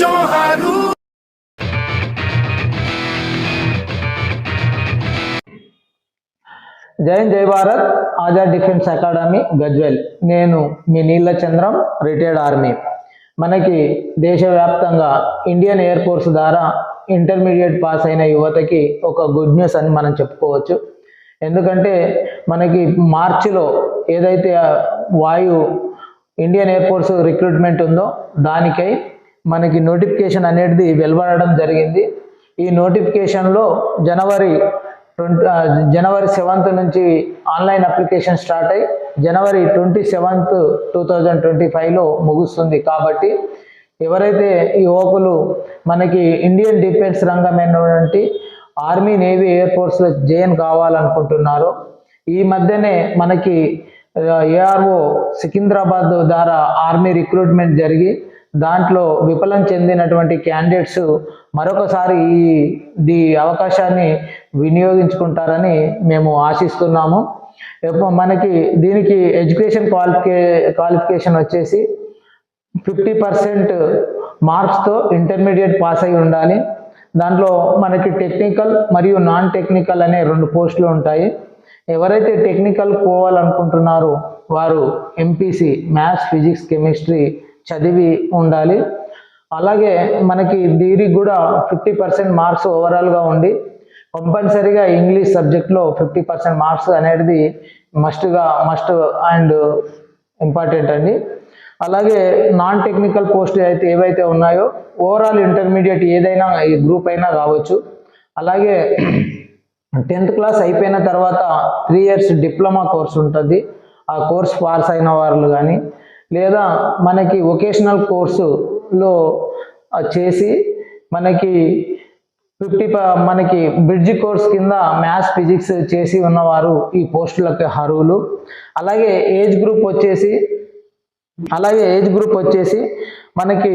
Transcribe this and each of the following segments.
జోహారు జై జై Bharat. Azad defence academy Gajwel. నేను మీ నీళ్ళ చంద్రం రిటైర్డ్ ఆర్మీ. మనకి దేశవ్యాప్తంగా ఇండియన్ ఎయిర్ ఫోర్స్ ద్వారా ఇంటర్మీడియట్ పాస్ అయిన యువతకి ఒక గుడ్ న్యూస్ అని మనం చెప్పుకోవచ్చు. ఎందుకంటే మనకి మార్చిలో ఏదైతే వాయు ఇండియన్ ఎయిర్ ఫోర్స్ రిక్రూట్మెంట్ ఉందో దానికై మనకి నోటిఫికేషన్ అనేది వెలువడడం జరిగింది. ఈ నోటిఫికేషన్లో జనవరి ట్వంటీ జనవరి సెవెంత్ నుంచి ఆన్లైన్ అప్లికేషన్ స్టార్ట్ అయ్యి January twenty seventh two thousand twenty ఫైవ్లో ముగుస్తుంది. కాబట్టి ఎవరైతే ఈ యువకులు మనకి ఇండియన్ డిఫెన్స్ రంగమైనటువంటి ఆర్మీ నేవీ ఎయిర్ ఫోర్స్లో జైన్ కావాలనుకుంటున్నారో ఈ మధ్యనే మనకి ఏఆర్ఓ సికింద్రాబాద్ ద్వారా ఆర్మీ రిక్రూట్మెంట్ జరిగి దాంట్లో విఫలం చెందినటువంటి క్యాండిడేట్స్ మరొకసారి ఈ దీ అవకాశాన్ని వినియోగించుకుంటారని మేము ఆశిస్తున్నాము. మనకి దీనికి ఎడ్యుకేషన్ క్వాలిఫికే క్వాలిఫికేషన్ వచ్చేసి ఫిఫ్టీ పర్సెంట్ మార్క్స్తో ఇంటర్మీడియట్ పాస్ అయి ఉండాలి. దాంట్లో మనకి టెక్నికల్ మరియు నాన్ టెక్నికల్ అనే రెండు పోస్టులు ఉంటాయి. ఎవరైతే టెక్నికల్ పోవాలనుకుంటున్నారో వారు ఎంపీసీ మ్యాథ్స్ ఫిజిక్స్ కెమిస్ట్రీ చదివి ఉండాలి. అలాగే మనకి దీనికి కూడా ఫిఫ్టీ పర్సెంట్ మార్క్స్ ఓవరాల్గా ఉండి కంపల్సరీగా ఇంగ్లీష్ సబ్జెక్ట్లో ఫిఫ్టీ పర్సెంట్ మార్క్స్ అనేది మస్ట్గా మస్ట్ అండ్ ఇంపార్టెంట్ అండి. అలాగే నాన్ టెక్నికల్ పోస్టులు అయితే ఏవైతే ఉన్నాయో ఓవరాల్ ఇంటర్మీడియట్ ఏదైనా ఈ గ్రూప్ అయినా కావచ్చు అలాగే టెన్త్ క్లాస్ అయిపోయిన తర్వాత త్రీ ఇయర్స్ డిప్లొమా కోర్స్ ఉంటుంది. ఆ కోర్స్ పాస్ అయిన వాళ్ళు కానీ లేదా మనకి వొకేషనల్ కోర్సులో చేసి మనకి ఫిఫ్టీ మనకి బ్రిడ్జ్ కోర్స్ కింద మ్యాథ్స్ ఫిజిక్స్ చేసి ఉన్నవారు ఈ పోస్టులకు అర్హులు. అలాగే ఏజ్ గ్రూప్ వచ్చేసి అలాగే ఏజ్ గ్రూప్ వచ్చేసి మనకి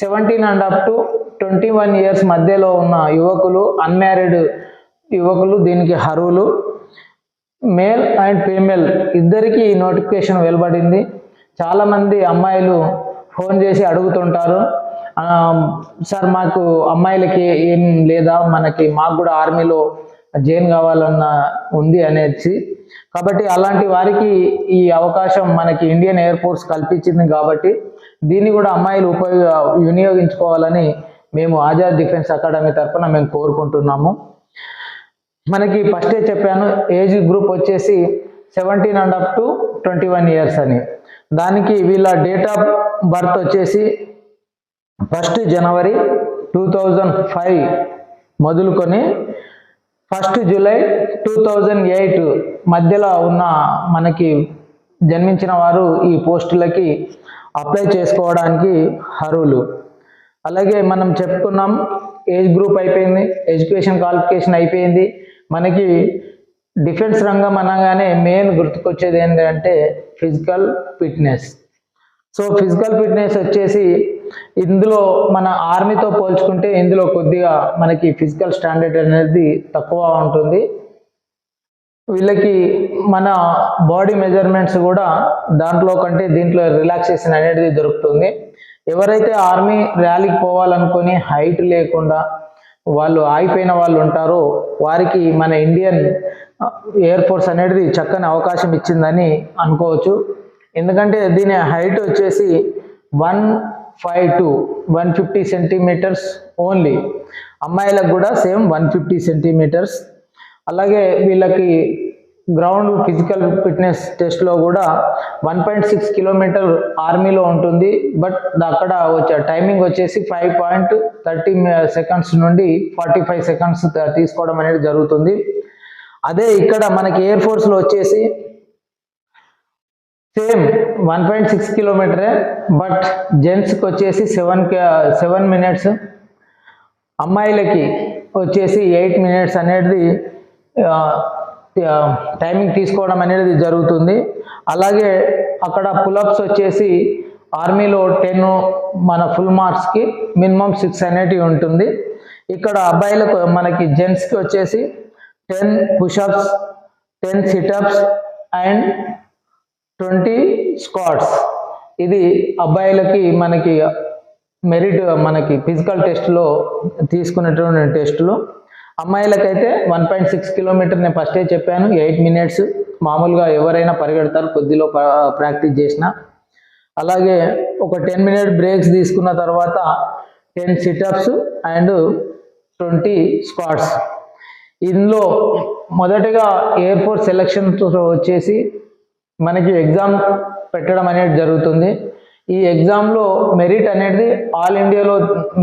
seventeen and up to twenty one years మధ్యలో ఉన్న యువకులు అన్మ్యారీడ్ యువకులు దీనికి అర్హులు. మేల్ అండ్ ఫీమేల్ ఇద్దరికీ ఈ నోటిఫికేషన్ వెలువడింది. చాలామంది అమ్మాయిలు ఫోన్ చేసి అడుగుతుంటారు. సార్ మాకు అమ్మాయిలకి ఏం లేదా? మనకి మాకు కూడా ఆర్మీలో జైన్ కావాలన్న ఉంది అనేసి. కాబట్టి అలాంటి వారికి ఈ అవకాశం మనకి ఇండియన్ ఎయిర్ ఫోర్స్ కల్పించింది కాబట్టి దీన్ని కూడా అమ్మాయిలు ఉపయోగ వినియోగించుకోవాలని మేము ఆజాద్ డిఫెన్స్ అకాడమీ తరఫున మేము కోరుకుంటున్నాము. మనకి ఫస్టే చెప్పాను ఏజ్ గ్రూప్ వచ్చేసి seventeen and up to twenty one years అని. దానికి వీళ్ళ డేట్ ఆఫ్ బర్త్ వచ్చేసి first January two thousand five మొదలుకొని first July two thousand eight మధ్యలో ఉన్న మనకి జన్మించిన వారు ఈ పోస్టులకి అప్లై చేసుకోవడానికి అర్హులు. అలాగే మనం చెప్పుకున్నాం ఏజ్ గ్రూప్ అయిపోయింది ఎడ్యుకేషన్ క్వాలిఫికేషన్ అయిపోయింది. మనకి డిఫెన్స్ రంగం అనగానే మెయిన్ గుర్తుకొచ్చేది ఏంటంటే physical fitness. So physical fitness వచ్చేసి ఇందులో మన ఆర్మీతో పోల్చుకుంటే ఇందులో కొద్దిగా మనకి ఫిజికల్ స్టాండర్డ్ అనేది తక్కువ ఉంటుంది. వీళ్ళకి మన బాడీ మెజర్మెంట్స్ కూడా దాంట్లో కంటే దీంట్లో రిలాక్సేషన్ అనేది దొరుకుతుంది. ఎవరైతే ఆర్మీ ర్యాలీకి పోవాలనుకొని హైట్ లేకుండా వాళ్ళు ఆగిపోయిన వాళ్ళు ఉంటారో. వారికి మన ఇండియన్ ఎయిర్ ఫోర్స్ అనేది చక్కని అవకాశం ఇచ్చిందని అనుకోవచ్చు. ఎందుకంటే దీని హైట్ వచ్చేసి one five two one fifty centimetres only. అమ్మాయిలకు కూడా సేమ్ వన్ ఫిఫ్టీ సెంటీమీటర్స్. అలాగే వీళ్ళకి గ్రౌండ్ ఫిజికల్ ఫిట్నెస్ టెస్ట్లో కూడా వన్ పాయింట్ సిక్స్ కిలోమీటర్ ఆర్మీలో ఉంటుంది. బట్ అక్కడ వచ్చే టైమింగ్ వచ్చేసి ఫైవ్ పాయింట్ థర్టీ సెకండ్స్ నుండి ఫార్టీ ఫైవ్ సెకండ్స్ తీసుకోవడం అనేది జరుగుతుంది. అదే ఇక్కడ మనకి ఎయిర్ ఫోర్స్లో వచ్చేసి సేమ్ వన్ పాయింట్ సిక్స్ కిలోమీటరే బట్ జెంట్స్కి వచ్చేసి సెవెన్ సెవెన్ మినిట్స్ అమ్మాయిలకి వచ్చేసి ఎయిట్ మినిట్స్ అనేది టైమింగ్ తీసుకోవడం అనేది జరుగుతుంది. అలాగే అక్కడ పులప్స్ వచ్చేసి ఆర్మీలో టెన్ మన ఫుల్ మార్క్స్కి మినిమం సిక్స్ అనేటివి ఉంటుంది. ఇక్కడ అబ్బాయిలకు మనకి జెంట్స్కి వచ్చేసి ten pushups ten situps and twenty squats ఇది అబ్బాయిలకి మనకి మెరిట్ మనకి ఫిజికల్ టెస్ట్లో తీసుకునేటువంటి టెస్టులు అమ్మాయిలకైతే వన్ పాయింట్ సిక్స్ కిలోమీటర్ నేను ఫస్టే చెప్పాను. ఎయిట్ మినిట్స్ మామూలుగా ఎవరైనా పరిగెడతారు. కొద్దిలో ప్రాక్టీస్ చేసిన. అలాగే ఒక టెన్ మినిట్ బ్రేక్స్ తీసుకున్న తర్వాత ten situps and twenty squats ఇందులో మొదటగా ఎయిర్ ఫోర్స్ సెలక్షన్తో వచ్చేసి మనకి ఎగ్జామ్ పెట్టడం అనేది జరుగుతుంది. ఈ ఎగ్జామ్లో మెరిట్ అనేది ఆల్ ఇండియాలో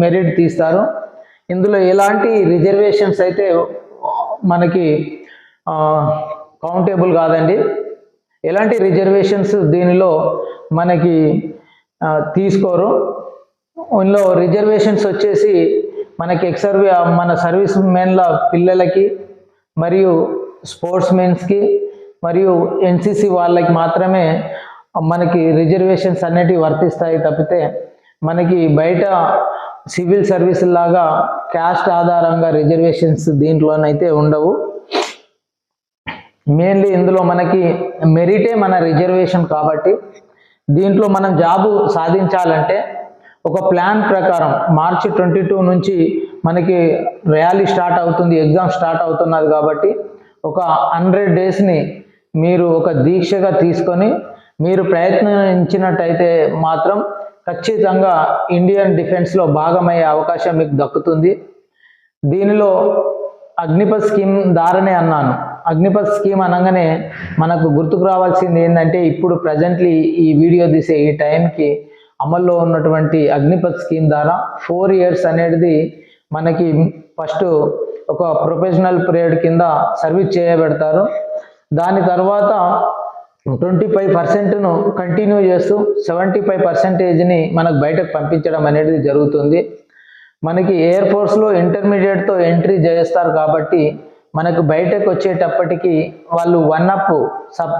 మెరిట్ తీస్తారు. ఇందులో ఎలాంటి రిజర్వేషన్స్ అయితే మనకి కౌంటేబుల్ కాదండి. ఎలాంటి రిజర్వేషన్స్ దీనిలో మనకి తీసుకోరు. ఇందులో రిజర్వేషన్స్ వచ్చేసి మనకి ఎక్సర్వీ మన సర్వీస్ మెన్ల పిల్లలకి మరియు స్పోర్ట్స్ మెన్స్కి మరియు ఎన్సిసి వాళ్ళకి మాత్రమే మనకి రిజర్వేషన్స్ అనేటివి వర్తిస్తాయి తప్పితే మనకి బయట సివిల్ సర్వీస్ లాగా క్యాస్ట్ ఆధారంగా రిజర్వేషన్స్ దీంట్లోనైతే ఉండవు. మెయిన్లీ ఇందులో మనకి మెరిటే మన రిజర్వేషన్ కాబట్టి దీంట్లో మనం జాబు సాధించాలంటే ఒక ప్లాన్ ప్రకారం మార్చి ట్వంటీ టూ నుంచి మనకి ర్యాలీ స్టార్ట్ అవుతుంది ఎగ్జామ్ స్టార్ట్ అవుతున్నది కాబట్టి ఒక హండ్రెడ్ డేస్ని మీరు ఒక దీక్షగా తీసుకొని మీరు ప్రయత్నించినట్టయితే మాత్రం ఖచ్చితంగా ఇండియన్ డిఫెన్స్లో భాగమయ్యే అవకాశం మీకు దక్కుతుంది. దీనిలో అగ్నిపథ్ స్కీమ్ ద్వారానే అన్నాను. అగ్నిపథ్ స్కీమ్ అనగానే మనకు గుర్తుకు రావాల్సింది ఏంటంటే ఇప్పుడు ప్రజెంట్లీ ఈ వీడియో తీసే ఈ టైంకి అమల్లో ఉన్నటువంటి అగ్నిపథ్ స్కీమ్ ద్వారా ఫోర్ ఇయర్స్ అనేది మనకి ఫస్ట్ ఒక ప్రొఫెషనల్ పీరియడ్ కింద సర్వీస్ చేయబెడతారు. దాని తర్వాత ట్వంటీ ఫైవ్ పర్సెంట్ను కంటిన్యూ చేస్తూ సెవెంటీ ఫైవ్ పర్సెంటేజ్ని మనకు బయటకు పంపించడం అనేది జరుగుతుంది. మనకి ఎయిర్ ఫోర్స్లో ఇంటర్మీడియట్తో ఎంట్రీ చేస్తారు కాబట్టి మనకు బయటకు వచ్చేటప్పటికి వాళ్ళు వన్ అప్ సబ్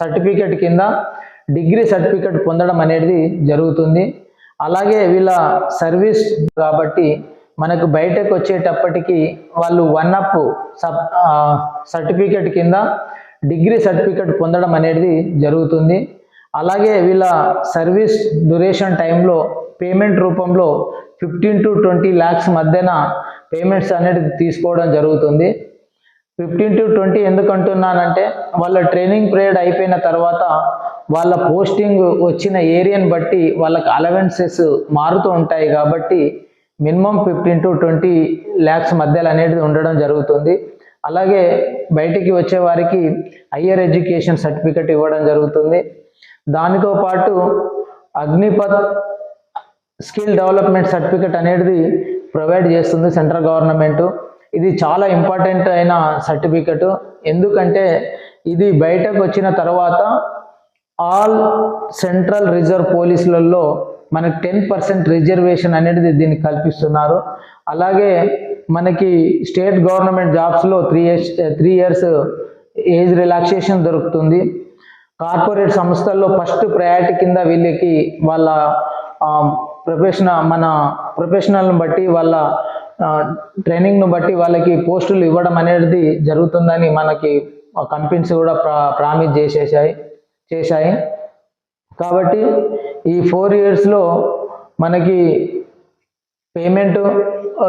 సర్టిఫికెట్ కింద డిగ్రీ సర్టిఫికెట్ పొందడం అనేది జరుగుతుంది. అలాగే వీళ్ళ సర్వీస్ కాబట్టి మనకు బయటకు వచ్చేటప్పటికి వాళ్ళు వన్ అప్ సబ్ సర్టిఫికెట్ కింద డిగ్రీ సర్టిఫికెట్ పొందడం అనేది జరుగుతుంది. అలాగే వీళ్ళ సర్వీస్ డ్యూరేషన్ టైంలో పేమెంట్ రూపంలో ఫిఫ్టీన్ టు ట్వంటీ ల్యాక్స్ మధ్యన పేమెంట్స్ అనేది తీసుకోవడం జరుగుతుంది. ఫిఫ్టీన్ టు ట్వంటీ ఎందుకు అంటున్నానంటే వాళ్ళ ట్రైనింగ్ పీరియడ్ అయిపోయిన తర్వాత వాళ్ళ పోస్టింగ్ వచ్చిన ఏరియాని బట్టి వాళ్ళకి అలవెన్సెస్ మారుతూ ఉంటాయి కాబట్టి minimum fifteen to twenty lakhs మధ్యలో అనేది ఉండడం జరుగుతుంది. అలాగే బయటికి వచ్చే వారికి హయ్యర్ ఎడ్యుకేషన్ సర్టిఫికెట్ ఇవ్వడం జరుగుతుంది. దానితో పాటు అగ్నిపథ్ స్కిల్ డెవలప్మెంట్ సర్టిఫికెట్ అనేది ప్రొవైడ్ చేస్తుంది సెంట్రల్ గవర్నమెంట్ ఇది చాలా ఇంపార్టెంట్ అయిన సర్టిఫికెట్ ఎందుకంటే ఇది బయటకు వచ్చిన తర్వాత ఆల్ సెంట్రల్ రిజర్వ్ పోలీసులలో మనకు టెన్ పర్సెంట్ రిజర్వేషన్ అనేది దీన్ని కల్పిస్తున్నారు. అలాగే మనకి state government జాబ్స్లో three years three years age relaxation దొరుకుతుంది. కార్పొరేట్ సంస్థల్లో ఫస్ట్ ప్రయారిటీ కింద వీళ్ళకి వాళ్ళ ప్రొఫెషనల్ మన ప్రొఫెషనల్ని బట్టి వాళ్ళ ట్రైనింగ్ను బట్టి వాళ్ళకి పోస్టులు ఇవ్వడం అనేది జరుగుతుందని మనకి కంపెనీస్ కూడా ప్రా ప్రామిస్ చేసేసాయి చేశాయి. కాబట్టి ఈ ఫోర్ ఇయర్స్లో మనకి పేమెంట్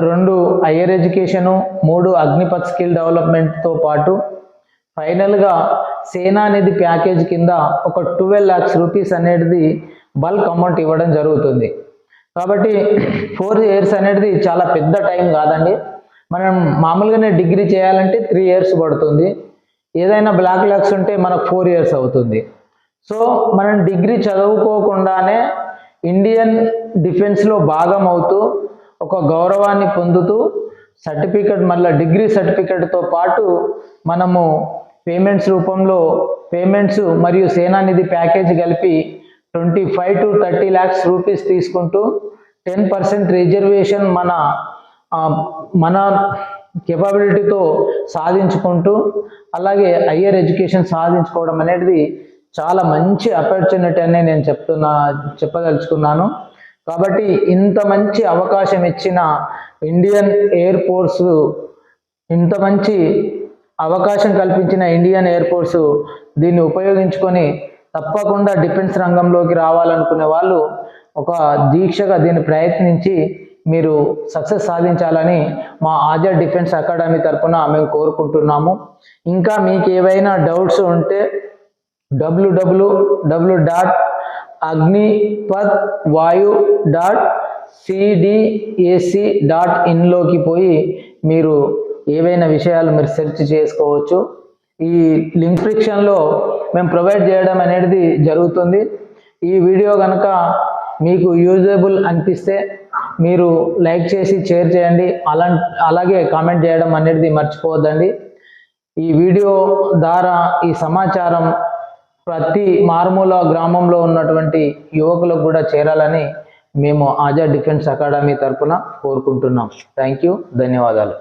రెండు హయ్యర్ ఎడ్యుకేషను మూడు అగ్నిపథ్ స్కిల్ డెవలప్మెంట్తో పాటు ఫైనల్గా సేనా అనేది ప్యాకేజ్ కింద ఒక ట్వెల్వ్ ల్యాక్స్ రూపీస్ అనేది బల్క్ అమౌంట్ ఇవ్వడం జరుగుతుంది. కాబట్టి ఫోర్ ఇయర్స్ అనేది చాలా పెద్ద టైం కాదండి. మనం మామూలుగానే డిగ్రీ చేయాలంటే త్రీ ఇయర్స్ పడుతుంది. ఏదైనా బ్లాక్ ల్యాక్స్ ఉంటే మనకు ఫోర్ ఇయర్స్ అవుతుంది. సో మనం డిగ్రీ చదువుకోకుండానే ఇండియన్ డిఫెన్స్లో భాగం అవుతూ ఒక గౌరవాన్ని పొందుతూ సర్టిఫికెట్ మళ్ళీ డిగ్రీ సర్టిఫికెట్తో పాటు మనము పేమెంట్స్ రూపంలో పేమెంట్స్ మరియు సేనానిధి ప్యాకేజ్ కలిపి twenty five to thirty lakhs rupees తీసుకుంటూ టెన్ పర్సెంట్ రిజర్వేషన్ మన మన కెపబిలిటీతో సాధించుకుంటూ అలాగే హయ్యర్ ఎడ్యుకేషన్ సాధించుకోవడం అనేది చాలా మంచి ఆపర్చునిటీ అని నేను చెప్తున్నా చెప్పదలుచుకున్నాను. కాబట్టి ఇంత మంచి అవకాశం ఇచ్చిన ఇండియన్ ఎయిర్ ఫోర్స్ ఇంత మంచి అవకాశం కల్పించిన ఇండియన్ ఎయిర్ ఫోర్స్ దీన్ని ఉపయోగించుకొని తప్పకుండా డిఫెన్స్ రంగంలోకి రావాలనుకునే వాళ్ళు ఒక దీక్షగా దీన్ని ప్రయత్నించి మీరు సక్సెస్ సాధించాలని మా ఆజాద్ డిఫెన్స్ అకాడమీ తరఫున మేము కోరుకుంటున్నాము. ఇంకా మీకు ఏవైనా డౌట్స్ ఉంటే డబ్ల్యూడబ్ల్యూడబ్ల్యూ dot Agnipath Vayu dot CDAC dot ఇన్లోకి పోయి మీరు ఏవైనా విషయాలు మీరు సెర్చ్ చేసుకోవచ్చు. ఈ లింక్ ఫ్రిక్షన్లో మేము ప్రొవైడ్ చేయడం అనేది జరుగుతుంది. ఈ వీడియో కనుక మీకు యూజబుల్ అనిపిస్తే మీరు లైక్ చేసి షేర్ చేయండి. అలా అలాగే కామెంట్ చేయడం అనేది మర్చిపోవద్దండి. ఈ వీడియో ద్వారా ఈ సమాచారం ప్రతి మారుమూల గ్రామంలో ఉన్నటువంటి యువకులకు కూడా చేరాలని మేము ఆజాద్ డిఫెన్స్ అకాడమీ తరపున కోరుకుంటున్నాం. థ్యాంక్ యూ ధన్యవాదాలు.